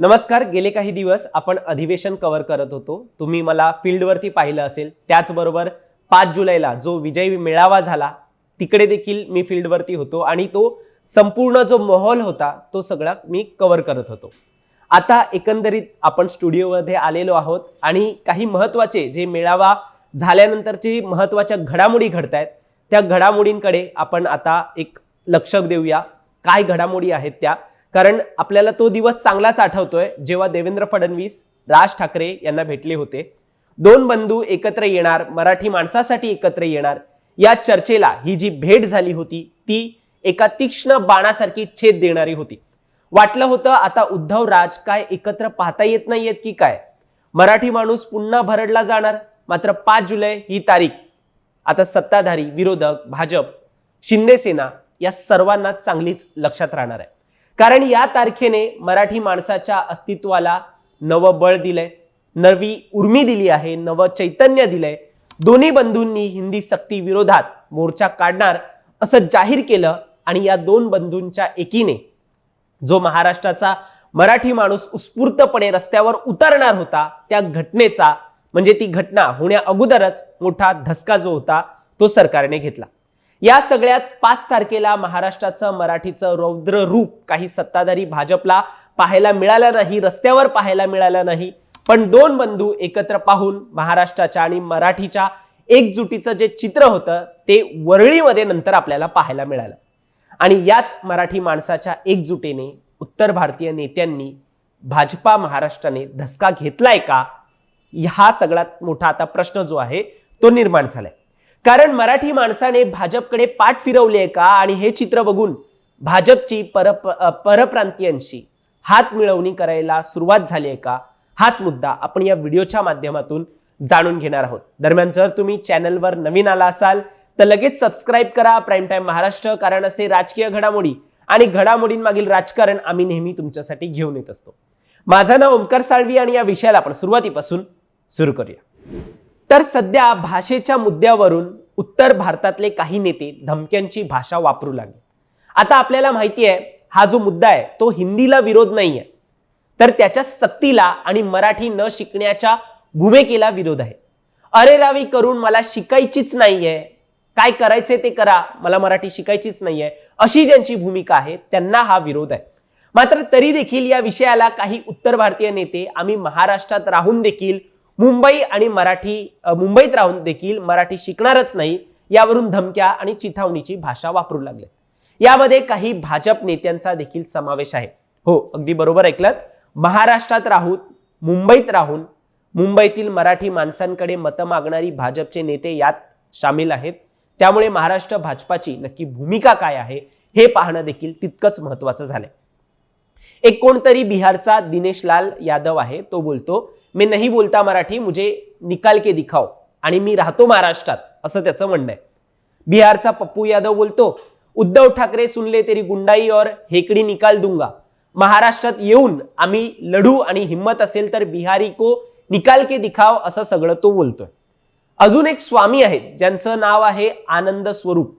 नमस्कार गेले काही दिवस आपण अधिवेशन कव्हर करत होतो. तुम्ही मला फील्डवरती पाहिलं असेल. त्याचबरोबर पाच जुलैला जो विजयी मेळावा झाला तिकडे देखील मी फील्डवरती होतो आणि तो संपूर्ण जो माहोल होता तो सगळा मी कव्हर करत होतो. आता एकंदरीत आपण स्टुडिओमध्ये आलेलो आहोत आणि काही महत्त्वाचे जे मेळावा झाल्यानंतरचे महत्त्वाच्या घडामोडी घडत आहेत त्या घडामोडींकडे आपण आता एक लक्ष देऊया. काय घडामोडी आहेत त्या? कारण आपल्याला तो दिवस चांगलाच आठवतोय. जेव्हा देवेंद्र फडणवीस राज ठाकरे यांना भेटले होते दोन बंधू एकत्र येणार मराठी माणसासाठी एकत्र येणार या चर्चेला ही जी भेट झाली होती ती एका तीक्ष्ण बाणासारखी छेद देणारी होती. वाटलं होतं आता उद्धव राज काय एकत्र पाहता येत नाहीयेत की काय? मराठी माणूस पुन्हा भरडला जाणार मात्र पाच जुलै ही तारीख. आता सत्ताधारी विरोधक भाजप शिंदेसेना या सर्वांना चांगलीच लक्षात राहणार आहे. कारण या तारखेने मराठी माणसाच्या अस्तित्वाला नवं बळ दिलंय नवी उर्मी दिली आहे नवं चैतन्य दिलंय. दोन्ही बंधूंनी हिंदी सक्ती विरोधात मोर्चा काढणार असं जाहीर केलं आणि या दोन बंधूंच्या एकीने जो महाराष्ट्राचा मराठी माणूस उत्स्फूर्तपणे रस्त्यावर उतरणार होता त्या घटनेचा म्हणजे ती घटना होण्या अगोदरच मोठा धसका जो होता तो सरकारने घेतला. या सगळ्यात पाच तारखेला महाराष्ट्राचं मराठीचं रौद्र रूप काही सत्ताधारी भाजपला पाहायला मिळालं नाही रस्त्यावर पाहायला मिळालं नाही. पण दोन बंधू एकत्र पाहून महाराष्ट्राच्या आणि मराठीच्या एकजुटीचं जे चित्र होतं ते वरळीमध्ये नंतर आपल्याला पाहायला मिळालं. आणि याच मराठी माणसाच्या एकजुटीने उत्तर भारतीय नेत्यांनी भाजपा महाराष्ट्राने धसका घेतलाय का? हा सगळ्यात मोठा आता प्रश्न जो आहे तो निर्माण झालाय. कारण मराठी माणसाने भाजपकडे पाठ फिरवली आहे का? आणि हे चित्र बघून भाजपची पर परप्रांतीयांशी हात मिळवणी करायला सुरुवात झाली आहे का? हाच मुद्दा आपण या व्हिडिओच्या माध्यमातून जाणून घेणार आहोत. दरम्यान जर तुम्ही चॅनलवर नवीन आला असाल तर लगेच सबस्क्राईब करा. प्राईम टाईम महाराष्ट्र कारण असे राजकीय घडामोडी आणि घडामोडींमागील राजकारण आम्ही नेहमी तुमच्यासाठी घेऊन येत असतो. माझं नाव ओमकार साळवी आणि या विषयाला आपण सुरुवातीपासून सुरू करूया. तर सध्या भाषेच्या मुद्द्यावरून उत्तर भारतातले काही नेते धमक्यांची भाषा वापरू लागले. आता आपल्याला माहिती आहे हा जो मुद्दा आहे तो हिंदीला विरोध नाही आहे तर त्याच्या सक्तीला आणि मराठी न शिकण्याच्या भूमिकेला विरोध आहे. अरे रावी करून मला शिकायचीच नाहीये. काय करायचे ते करा. मला मराठी शिकायचीच नाहीये. अशी ज्यांची भूमिका आहे त्यांना हा विरोध आहे. मात्र तरी देखील या विषयाला काही उत्तर भारतीय नेते आम्ही महाराष्ट्रात राहून देखील मुंबई आणि मराठी मुंबईत राहून देखील मराठी शिकणारच नाही यावरून धमक्या आणि चिथावणीची भाषा वापरू लागले यामध्ये काही भाजप नेत्यांचा देखील समावेश आहे. हो अगदी बरोबर ऐकलं महाराष्ट्रात राहून मुंबईत राहून मुंबईतील मराठी माणसांकडे मतं मागणारी भाजपचे नेते यात सामील आहेत. त्यामुळे महाराष्ट्र भाजपाची नक्की भूमिका काय आहे हे पाहणं देखील तितकंच महत्वाचं झालंय. एक कोणतरी बिहारचा दिनेश लाल यादव आहे तो बोलतो मी नाही बोलता मराठी मुझे निकाल के दिखाओ. आणि मी राहतो महाराष्ट्रात असं त्याचं म्हणणं आहे. बिहारचा पप्पू यादव बोलतो उद्धव ठाकरे सुनले तरी गुंडाई और हेकडी निकाल दूंगा. महाराष्ट्रात येऊन आम्ही लढू आणि हिंमत असेल तर बिहारी को निकाल के दिखाव असं सगळं तो बोलतोय. अजून एक स्वामी आहेत ज्यांचं नाव आहे आनंद स्वरूप.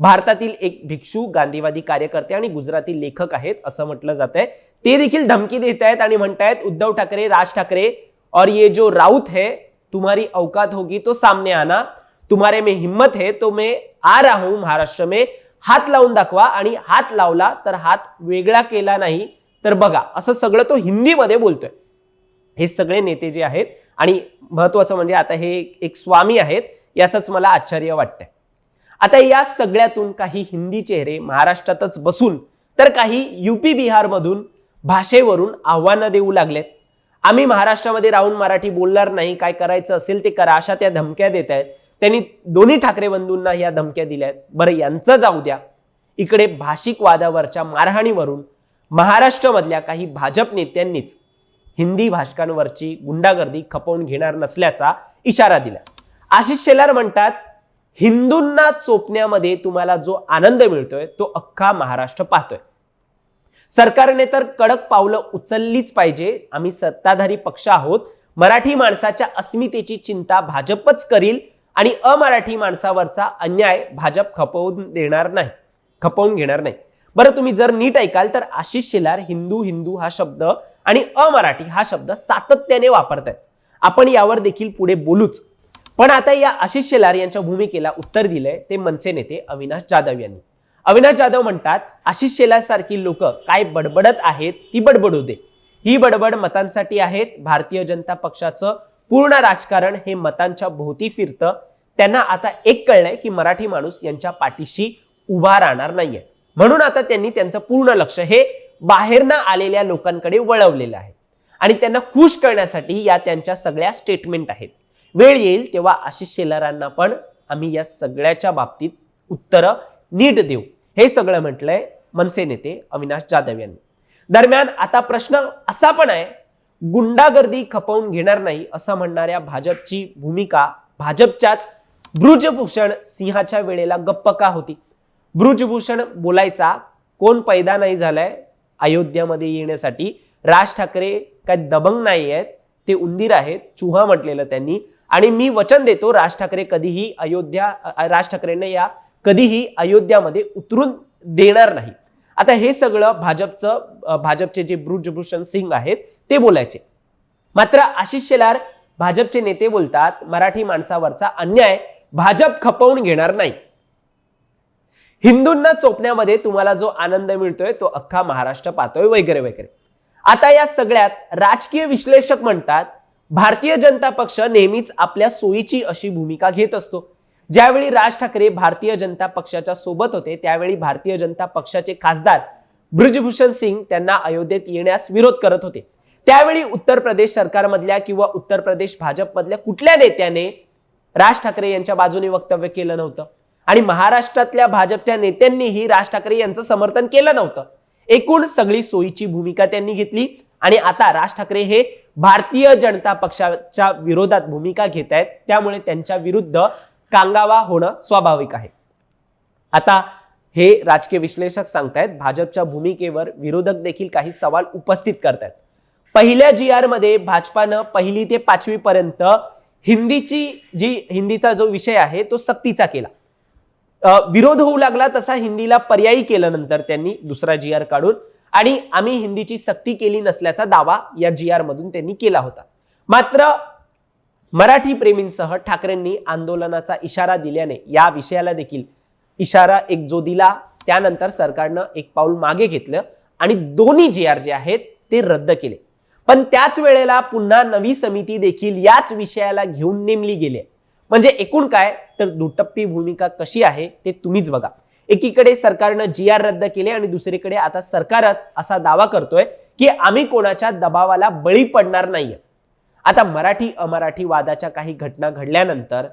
भारतातील एक भिक्षू गांधीवादी कार्यकर्ते आणि गुजराती लेखक आहेत असं म्हटलं जात आहे ते देखील धमकी देत आहेत आणि म्हणतायत उद्धव ठाकरे राज ठाकरे और ये जो राउत है तुम्हारी औकात होगी तो सामने आना. तुम्हारे में हिम्मत है तो मैं आ रहा हूं महाराष्ट्र में. हात लावून दाखवा आणि हात लावला तर हात वेगळा केला नाही तर बघा. असं सगळं तो हिंदीमध्ये बोलतोय. हे सगळे नेते जे आहेत आणि महत्वाचं म्हणजे आता हे एक स्वामी आहेत याचंच मला आश्चर्य वाटतंय. आता या सगळ्यातून काही हिंदी चेहरे महाराष्ट्रातच बसून तर काही युपी बिहारमधून भाषेवरून आव्हानं देऊ लागलेत. आम्ही महाराष्ट्रामध्ये राहून मराठी बोलणार नाही काय करायचं असेल ते करा अशा त्या धमक्या देत आहेत. त्यांनी दोन्ही ठाकरे बंधूंना या धमक्या दिल्या आहेत. बरं यांचं जाऊ द्या. इकडे भाषिक वादावरच्या मारहाणीवरून महाराष्ट्रामधल्या काही भाजप नेत्यांनीच हिंदी भाषकांवरची गुंडागर्दी खपवून घेणार नसल्याचा इशारा दिला. आशिष शेलार म्हणतात हिंदूंना चोपण्यामध्ये तुम्हाला जो आनंद मिळतोय तो अख्खा महाराष्ट्र पाहतोय. सरकारने तर कडक पावलं उचललीच पाहिजे. आम्ही सत्ताधारी पक्ष आहोत. मराठी माणसाच्या अस्मितेची चिंता भाजपच करील आणि अमराठी माणसावरचा अन्याय भाजप खपवून देणार नाही खपवून घेणार नाही. बरं तुम्ही जर नीट ऐकाल तर आशिष शेलार हिंदू हिंदू हा शब्द आणि अमराठी हा शब्द सातत्याने वापरतायत. आपण यावर देखील पुढे बोलूच. पण आता या आशिष शेलार यांच्या भूमिकेला उत्तर दिलंय ते मनसे नेते अविनाश जाधव यांनी. अविनाश जाधव म्हणतात आशिष शेलार सारखी लोक काय बडबडत आहेत ती बडबडू दे. ही बडबड मतांसाठी आहेत भारतीय जनता पक्षाचं पूर्ण राजकारण हे मतांच्या भोवती फिरतं. त्यांना आता एक कळलंय की मराठी माणूस यांच्या पाठीशी उभा राहणार नाहीये. म्हणून आता त्यांनी त्यांचं पूर्ण लक्ष हे बाहेरनं आलेल्या लोकांकडे वळवलेलं आहे. आणि त्यांना खुश करण्यासाठी या त्यांच्या सगळ्या स्टेटमेंट आहेत. वेळ येईल तेव्हा आशिष शेलारांना पण आम्ही या सगळ्याच्या बाबतीत उत्तरं नीट देऊ. हे सगळं म्हटलंय मनसे नेते अविनाश जाधव यांनी. दरम्यान आता प्रश्न असा पण आहे गुंडागर्दी खपवून घेणार नाही असं म्हणणाऱ्या भाजपची भूमिका भाजपच्याच ब्रुजभूषण सिंहाच्या वेळेला गप्प का होती? ब्रुजभूषण बोलायचा कोण पैदा नाही झालाय अयोध्यामध्ये येण्यासाठी राज ठाकरे काय दबंग नाही आहेत ते उंदीर आहेत चुहा म्हटलेलं त्यांनी. आणि मी वचन देतो राज ठाकरे कधीही अयोध्या राज ठाकरेंना या कधीही अयोध्यामध्ये उतरून देणार नाही. आता हे सगळं भाजपचं भाजपचे जे ब्रुजभूषण सिंग आहेत ते बोलायचे. मात्र आशिष शेलार भाजपचे नेते बोलतात मराठी माणसावरचा अन्याय भाजप खपवून घेणार नाही. हिंदूंना चोपण्यामध्ये तुम्हाला जो आनंद मिळतोय तो अख्खा महाराष्ट्र पाहतोय वगैरे वगैरे. आता या सगळ्यात राजकीय विश्लेषक म्हणतात भारतीय जनता पक्ष नेहमीच आपल्या सोयीची अशी भूमिका घेत असतो. ज्यावेळी राज ठाकरे भारतीय जनता पक्षाच्या सोबत होते त्यावेळी भारतीय जनता पक्षाचे खासदार ब्रिजभूषण सिंग त्यांना अयोध्येत येण्यास विरोध करत होते. त्यावेळी उत्तर प्रदेश सरकारमधल्या किंवा उत्तर प्रदेश भाजपमधल्या कुठल्या नेत्याने राज ठाकरे यांच्या बाजूने वक्तव्य केलं नव्हतं? आणि महाराष्ट्रातल्या भाजपच्या नेत्यांनीही राज ठाकरे यांचं समर्थन केलं नव्हतं. एकूण सगळी सोयीची भूमिका त्यांनी घेतली आणि आता राज ठाकरे हे भारतीय जनता पक्षाच्या विरोधात भूमिका घेत आहेत. त्यामुळे त्यांच्या विरुद्ध कांगावा होणं स्वाभाविक आहे. आता हे राजकीय विश्लेषक सांगतायत भाजपच्या भूमिकेवर विरोधक देखील काही सवाल उपस्थित करतायत. पहिल्या जी आरमध्ये भाजपानं पहिली ते पाचवी पर्यंत हिंदीची जी हिंदीचा जो विषय आहे तो सक्तीचा केला. विरोध होऊ लागला तसा हिंदीला पर्यायी केलं नंतर त्यांनी दुसरा जी आर काढून आणि आम्ही हिंदीची सक्ती केली नसल्याचा दावा या जी आर मधून त्यांनी केला होता. मात्र मराठी प्रेमींसह ठाकरेंनी आंदोलनाचा इशारा दिल्याने या विषयाला देखील इशारा एक जो दिला त्यानंतर सरकारनं एक पाऊल मागे घेतलं आणि दोन्ही जी आर जे आहेत ते रद्द केले. पण त्याच वेळेला पुन्हा नवी समिती देखील याच विषयाला घेऊन नेमली गेली. म्हणजे एकूण काय? तर दुटप्पी भूमिका कशी आहे ते तुम्हीच बघा. एकीकडे सरकारनं जी आर रद्द केले आणि दुसरीकडे आता सरकारच असा दावा करतोय की आम्ही कोणाच्या दबावाला बळी पडणार नाहीये. आता मराठी अमराठी वादाच्या काही घटना घडल्यानंतर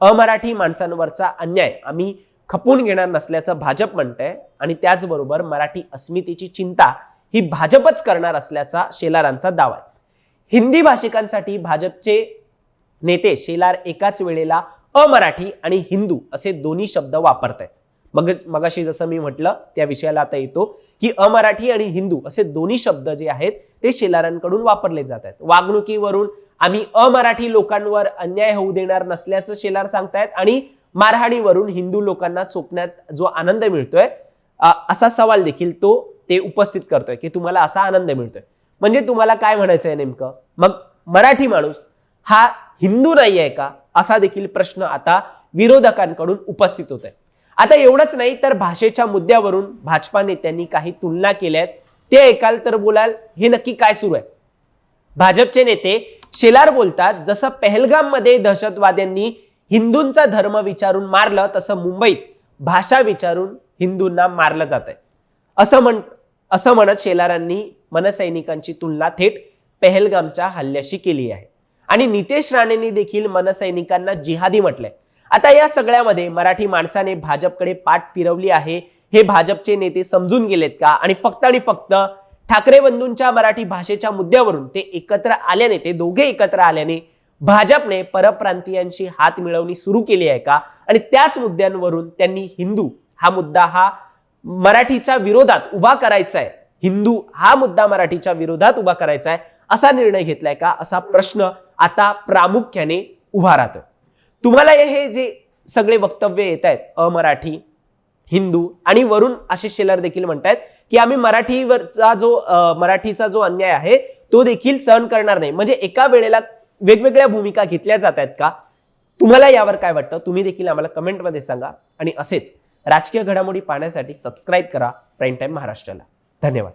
अमराठी माणसांवरचा अन्याय आम्ही खपून घेणार नसल्याचं भाजप म्हणतंय आणि त्याचबरोबर मराठी अस्मितेची चिंता ही भाजपच करणार असल्याचा शेलारांचा दावा आहे. हिंदी भाषिकांसाठी भाजपचे नेते शेलार एकाच वेळेला अमराठी आणि हिंदू असे दोन्ही शब्द वापरत आहेत मग मगाशी जसं मी म्हटलं त्या विषयाला आता येतो की अमराठी आणि हिंदू असे दोन्ही शब्द जे आहेत ते शेलारांकडून वापरले जात आहेत. वागणुकीवरून आम्ही अमराठी लोकांवर अन्याय होऊ देणार नसल्याचं शेलार सांगतायत आणि मारहाणीवरून हिंदू लोकांना चोपण्यात जो आनंद मिळतोय असा सवाल देखील तो ते उपस्थित करतोय की तुम्हाला असा आनंद मिळतोय. म्हणजे तुम्हाला काय म्हणायचं आहे नेमकं? मग मराठी माणूस हा हिंदू नाही आहे का? असा देखील प्रश्न आता विरोधकांकडून उपस्थित होत आहे आता एवढंच नाही तर भाषेच्या मुद्द्यावरून भाजपा नेत्यांनी काही तुलना केल्या आहेत. ते ऐकाल तर बोलाल हे नक्की काय सुरू आहे? भाजपचे नेते शेलार बोलतात जसं पहलगाममध्ये दहशतवाद्यांनी हिंदूंचा धर्म विचारून मारलं तसं मुंबईत भाषा विचारून हिंदूंना मारलं जात आहे. असं म्हण असं म्हणत शेलारांनी मनसैनिकांची तुलना थेट पहलगामच्या हल्ल्याशी केली आहे. आणि नितेश राणेंनी देखील मनसैनिकांना जिहादी म्हटलंय. आता या सगळ्यामध्ये मराठी माणसाने भाजपकडे पाठ फिरवली आहे. हे भाजपचे नेते समजून गेलेत का? आणि फक्त आणि फक्त ठाकरे बंधूंच्या मराठी भाषेच्या मुद्द्यावरून ते एकत्र आल्याने ते दोघे एकत्र आल्याने भाजपने परप्रांतीयांशी हात मिळवणी सुरू केली आहे का? आणि त्याच मुद्द्यांवरून त्यांनी हिंदू हा मुद्दा हा मराठीच्या विरोधात उभा करायचा आहे. हिंदू हा मुद्दा मराठीच्या विरोधात उभा करायचा आहे असा निर्णय घेतलाय का? असा प्रश्न आता प्रामुख्याने उभा राहतो तुम्हाला हे जे सगळे वक्तव्य येत आहेत अमराठी हिंदू आणि वरून आशिष शेलार देखील म्हणतायत की आम्ही मराठीवरचा जो मराठीचा जो अन्याय आहे तो देखील सहन करणार नाही. म्हणजे एका वेळेला वेगवेगळ्या भूमिका घेतल्या जात आहेत का? तुम्हाला यावर काय वाटतं? तुम्ही देखील आम्हाला कमेंटमध्ये सांगा. आणि असेच राजकीय घडामोडी पाहण्यासाठी सबस्क्राईब करा. प्राईम टाईम महाराष्ट्राला. धन्यवाद.